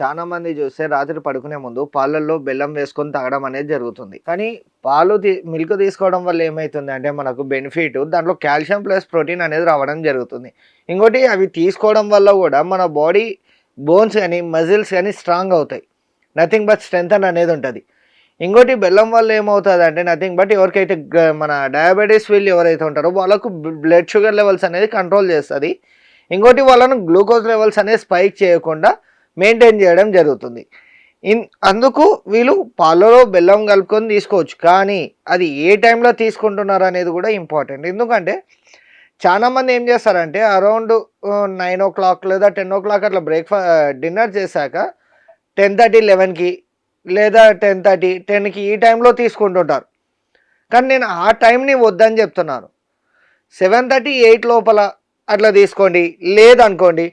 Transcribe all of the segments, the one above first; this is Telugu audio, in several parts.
చాలా మంది చూస్తే రాత్రి పడుకునే ముందు పాలల్లో బెల్లం వేసుకొని తాగడం అనేది జరుగుతుంది. కానీ పాలు మిల్క్ తీసుకోవడం వల్ల ఏమవుతుంది అంటే మనకు బెనిఫిట్ దాంట్లో కాల్షియం ప్లస్ ప్రోటీన్ అనేది రావడం జరుగుతుంది. ఇంకోటి అవి తీసుకోవడం వల్ల కూడా మన బాడీ బోన్స్ కానీ మజిల్స్ కానీ స్ట్రాంగ్ అవుతాయి. నథింగ్ బట్ స్ట్రెంత్ అనేది ఉంటుంది. ఇంకోటి బెల్లం వల్ల ఏమవుతుంది అంటే నథింగ్ బట్ ఎవరికైతే మన డయాబెటీస్ వీళ్ళు ఎవరైతే ఉంటారో వాళ్ళకు బ్లడ్ షుగర్ లెవెల్స్ అనేది కంట్రోల్ చేస్తుంది. ఇంకోటి వాళ్ళను గ్లూకోజ్ లెవెల్స్ అనేది స్పైక్ చేయకుండా మెయింటైన్ చేయడం జరుగుతుంది. ఇన్ అందుకు వీళ్ళు పాలలో బెల్లం కలుపుకొని తీసుకోవచ్చు. కానీ అది ఏ టైంలో తీసుకుంటున్నారు అనేది కూడా ఇంపార్టెంట్. ఎందుకంటే చాలామంది ఏం చేస్తారంటే అరౌండ్ నైన్ ఓ క్లాక్ లేదా టెన్ ఓ క్లాక్ అట్లా బ్రేక్ఫాస్ట్ డిన్నర్ చేశాక టెన్ థర్టీ లెవెన్కి లేదా టెన్ థర్టీ టెన్కి ఈ టైంలో తీసుకుంటుంటారు. కానీ నేను ఆ టైంని వద్దని చెప్తున్నాను. సెవెన్ థర్టీ ఎయిట్ లోపల అట్లా తీసుకోండి. లేదనుకోండి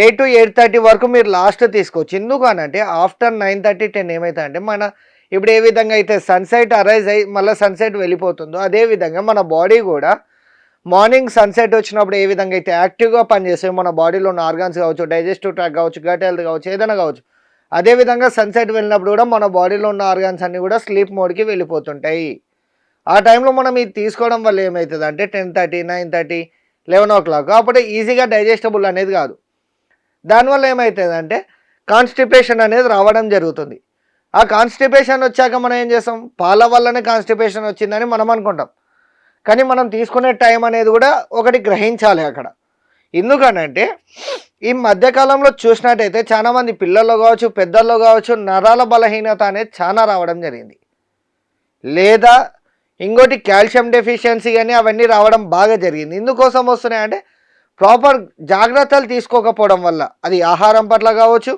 ఎయిట్ టు ఎయిట్ థర్టీ వరకు మీరు లాస్ట్ తీసుకోవచ్చు. ఎందుకు అని అంటే ఆఫ్టర్ నైన్ థర్టీ టెన్ ఏమవుతుందంటే మన ఇప్పుడు ఏ విధంగా అయితే సన్సెట్ అరైజ్ అయ్యి మళ్ళీ సన్సెట్ వెళ్ళిపోతుందో అదే విధంగా మన బాడీ కూడా మార్నింగ్ సన్సెట్ వచ్చినప్పుడు ఏ విధంగా అయితే యాక్టివ్గా పనిచేస్తే మన బాడీలో ఉన్న ఆర్గాన్స్ కావచ్చు డైజెస్టివ్ ట్రాక్ కావచ్చు గట్ హెల్త్ కావచ్చు ఏదైనా కావచ్చు అదే విధంగా సన్సెట్ వెళ్ళినప్పుడు కూడా మన బాడీలో ఉన్న ఆర్గాన్స్ అన్నీ కూడా స్లీప్ మోడ్కి వెళ్ళిపోతుంటాయి. ఆ టైంలో మనం ఇది తీసుకోవడం వల్ల ఏమవుతుంది అంటే ten thirty nine thirty eleven o'clock అప్పుడు ఈజీగా డైజెస్టబుల్ అనేది కాదు. దానివల్ల ఏమవుతుంది అంటే కాన్స్టిపేషన్ అనేది రావడం జరుగుతుంది. ఆ కాన్స్టిపేషన్ వచ్చాక మనం ఏం చేస్తాం? పాల వల్లనే కాన్స్టిపేషన్ వచ్చిందని మనం అనుకుంటాం. కానీ మనం తీసుకునే టైం అనేది కూడా ఒకటి గ్రహించాలి అక్కడ. ఎందుకనంటే ఈ మధ్యకాలంలో చూసినట్టయితే చాలామంది పిల్లల్లో కావచ్చు పెద్దల్లో కావచ్చు నరాల బలహీనత అనేది చాలా రావడం జరిగింది. లేదా ఇంకోటి కాల్షియం డెఫిషియన్సీ కానీ అవన్నీ రావడం బాగా జరిగింది. ఎందుకోసం వస్తున్నాయంటే ప్రాపర్ జాగ్రత్తలు తీసుకోకపోవడం వల్ల. అది ఆహారం పట్ల కావచ్చు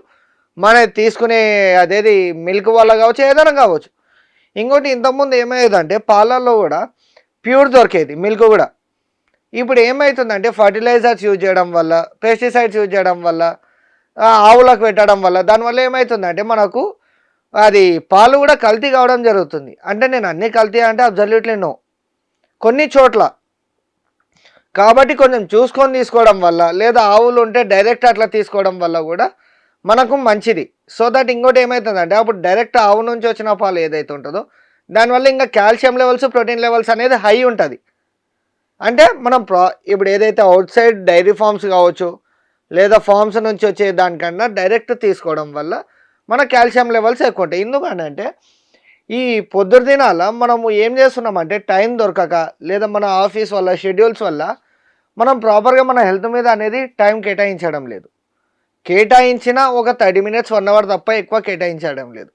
మన తీసుకునే అదేది మిల్క్ వల్ల కావచ్చు ఏదైనా కావచ్చు. ఇంకోటి ఇంతకుముందు ఏమయ్యేదంటే పాలల్లో కూడా ప్యూర్ దొరికేది మిల్క్ కూడా. ఇప్పుడు ఏమవుతుందంటే ఫర్టిలైజర్స్ యూజ్ చేయడం వల్ల పెస్టిసైడ్స్ యూజ్ చేయడం వల్ల ఆవులకు పెట్టడం వల్ల దానివల్ల ఏమవుతుందంటే మనకు అది పాలు కూడా కల్తీ కావడం జరుగుతుంది. అంటే నేను అన్ని కల్తీ అంటే అబ్జల్యూట్లీ నో. కొన్ని చోట్ల కాబట్టి కొంచెం చూసుకొని తీసుకోవడం వల్ల లేదా ఆవులు ఉంటే డైరెక్ట్ అట్లా తీసుకోవడం వల్ల కూడా మనకు మంచిది. సో దట్ ఇంకోటి ఏమవుతుందంటే అప్పుడు డైరెక్ట్ ఆవు నుంచి వచ్చిన పాలు ఏదైతే ఉంటుందో దానివల్ల ఇంకా కాల్షియం లెవెల్స్ ప్రోటీన్ లెవెల్స్ అనేది హై ఉంటుంది. అంటే మనం ప్రా ఇప్పుడు ఏదైతే అవుట్ సైడ్ డైరీ ఫార్మ్స్ కావచ్చు లేదా ఫార్మ్స్ నుంచి వచ్చే దానికన్నా డైరెక్ట్ తీసుకోవడం వల్ల మన కాల్షియం లెవెల్స్ ఎక్కువ ఉంటాయి. ఎందుకంటే ఈ పొద్దున దినాల మనము ఏం చేస్తున్నామంటే టైం దొరకక లేదా మన ఆఫీస్ వల్ల షెడ్యూల్స్ వల్ల మనం ప్రాపర్గా మన హెల్త్ మీద అనేది టైం కేటాయించడం లేదు. కేటాయించిన ఒక థర్టీ మినిట్స్ వన్ అవర్ తప్ప ఎక్కువ కేటాయించడం లేదు.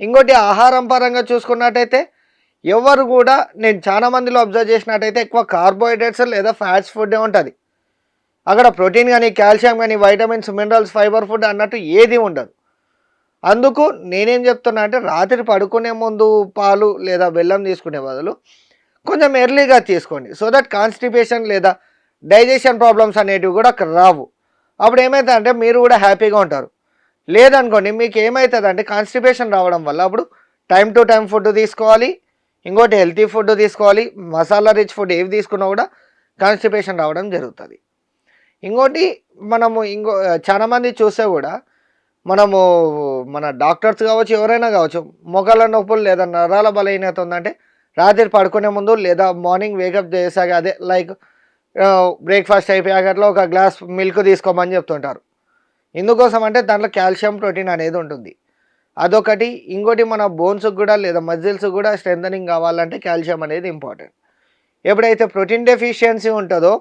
ఇంకోటి ఆహారం పరంగా చూసుకున్నట్టయితే ఎవరు కూడా నేను చాలా మందిలో అబ్జర్వ్ చేసినట్టయితే ఎక్కువ కార్బోహైడ్రేట్స్ లేదా ఫ్యాట్స్ ఫుడ్ ఉంటుంది. అక్కడ ప్రోటీన్ కానీ కాల్షియం కానీ వైటమిన్స్ మినరల్స్ ఫైబర్ ఫుడ్ అన్నట్టు ఏది ఉండదు. అందుకు నేనేం చెప్తున్నా అంటే రాత్రి పడుకునే ముందు పాలు లేదా బెల్లం తీసుకునే బదులు కొంచెం ఎర్లీగా తీసుకోండి. సో దట్ కాన్స్టిపేషన్ లేదా డైజెషన్ ప్రాబ్లమ్స్ అనేటివి కూడా అక్కడ రావు. అప్పుడు ఏమవుతుందంటే మీరు కూడా హ్యాపీగా ఉంటారు. లేదనుకోండి మీకు ఏమవుతుంది అంటే కాన్స్టిపేషన్ రావడం వల్ల అప్పుడు టైం టు టైం ఫుడ్ తీసుకోవాలి ఇంకోటి హెల్తీ ఫుడ్ తీసుకోవాలి మసాలా రిచ్ ఫుడ్ ఏవి తీసుకున్నా కూడా కాన్స్టిపేషన్ రావడం జరుగుతుంది. ఇంకోటి మనము ఇంకో చాలామంది చూస్తే కూడా మనము మన డాక్టర్స్ కావచ్చు ఎవరైనా కావచ్చు మొక్కల నొప్పులు లేదా నరాల బలహీనత ఉందంటే రాత్రి పడుకునే ముందు లేదా మార్నింగ్ వేకప్ చేసాక అదే లైక్ బ్రేక్ఫాస్ట్ అయిపోయాక అట్లా ఒక గ్లాస్ మిల్క్ తీసుకోమని చెప్తుంటారు. ఎందుకోసం అంటే దాంట్లో కాల్షియం ప్రోటీన్ అనేది ఉంటుంది. అదొకటి. ఇంకోటి మన బోన్స్కి కూడా లేదా మజిల్స్ కూడా స్ట్రెంథనింగ్ కావాలంటే కాల్షియం అనేది ఇంపార్టెంట్ ఎప్పుడైతే ప్రోటీన్ డెఫిషియన్సీ ఉంటుందో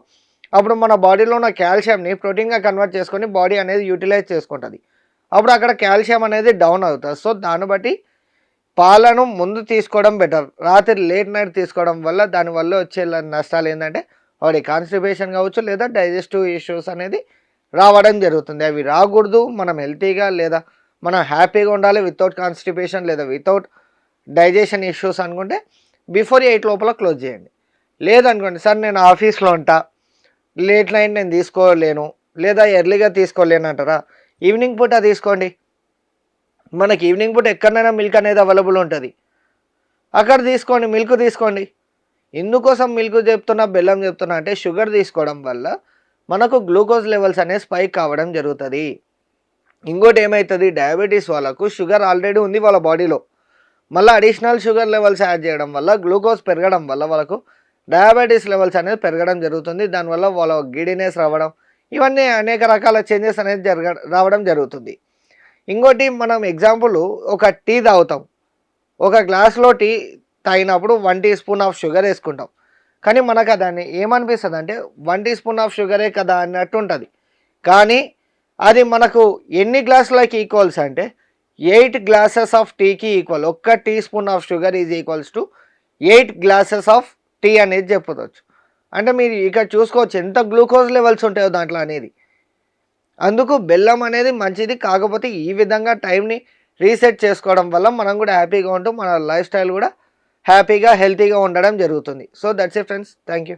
అప్పుడు మన బాడీలో ఉన్న కాల్షియంని ప్రోటీన్గా కన్వర్ట్ చేసుకొని బాడీ అనేది యూటిలైజ్ చేసుకుంటుంది. అప్పుడు అక్కడ కాల్షియం అనేది డౌన్ అవుతుంది. సో దాన్ని బట్టి పాలను ముందు తీసుకోవడం బెటర్ రాత్రి లేట్ నైట్ తీసుకోవడం వల్ల దానివల్ల వచ్చే నష్టాలు ఏంటంటే వాడి కాన్స్టిపేషన్ కావచ్చు లేదా డైజెస్టివ్ ఇష్యూస్ అనేది రావడం జరుగుతుంది. అవి రాకూడదు. మనం హెల్తీగా లేదా మనం హ్యాపీగా ఉండాలి వితౌట్ కాన్స్టిపేషన్ లేదా వితౌట్ డైజెషన్ ఇష్యూస్ అనుకుంటే బిఫోర్ ఎయిట్ లోపల క్లోజ్ చేయండి. లేదనుకోండి సార్ నేను ఆఫీస్లో ఉంటా. లేట్ నైట్ నేను తీసుకోలేను. లేదా ఎర్లీగా తీసుకోలేను అంటారా? ఈవినింగ్ పూట తీసుకోండి. మనకి ఈవినింగ్ పూట ఎక్కడైనా మిల్క్ అనేది అవైలబుల్ ఉంటుంది. అక్కడ తీసుకోండి మిల్క్ తీసుకోండి. ఎందుకోసం మిల్క్ చెప్తున్నా బెల్లం చెప్తున్నా అంటే షుగర్ తీసుకోవడం వల్ల మనకు గ్లూకోజ్ లెవెల్స్ అనేవి స్పైక్ కావడం జరుగుతుంది. ఇంకోటి ఏమవుతుంది డయాబెటీస్ వాళ్ళకు షుగర్ ఆల్రెడీ ఉంది వాళ్ళ బాడీలో. మళ్ళీ అడిషనల్ షుగర్ లెవెల్స్ యాడ్ చేయడం వల్ల గ్లూకోజ్ పెరగడం వల్ల వాళ్ళకు డయాబెటీస్ లెవెల్స్ అనేది పెరగడం జరుగుతుంది. దానివల్ల వాళ్ళ గిడినెస్ రావడం ఇవన్నీ అనేక రకాల చేంజెస్ అనేది జరగ రావడం జరుగుతుంది. ఇంకోటి మనం ఎగ్జాంపుల్ ఒక టీ తాగుతాం. ఒక గ్లాస్లో టీ తాగినప్పుడు one teaspoon of sugar వేసుకుంటాం. కానీ మనకు దాన్ని ఏమనిపిస్తుంది అంటే వన్ టీ స్పూన్ ఆఫ్ షుగరే కదా అన్నట్టు ఉంటుంది. కానీ అది మనకు ఎన్ని గ్లాసులకి ఈక్వల్స్ అంటే ఎయిట్ గ్లాసెస్ ఆఫ్ టీకి ఈక్వల్ ఒక్క teaspoon of sugar is equals to eight glasses of tea అనేది చెప్పవచ్చు అంటే మీరు ఇక్కడ చూసుకోవచ్చు ఎంత గ్లూకోజ్ లెవెల్స్ ఉంటాయో దాంట్లో అనేది. అందుకు బెల్లం అనేది మంచిది కాకపోతే ఈ విధంగా టైంని రీసెట్ చేసుకోవడం వల్ల మనం కూడా హ్యాపీగా ఉంటూ మన లైఫ్ స్టైల్ కూడా హ్యాపీగా హెల్తీగా ఉండడం జరుగుతుంది. So that's a friends thank you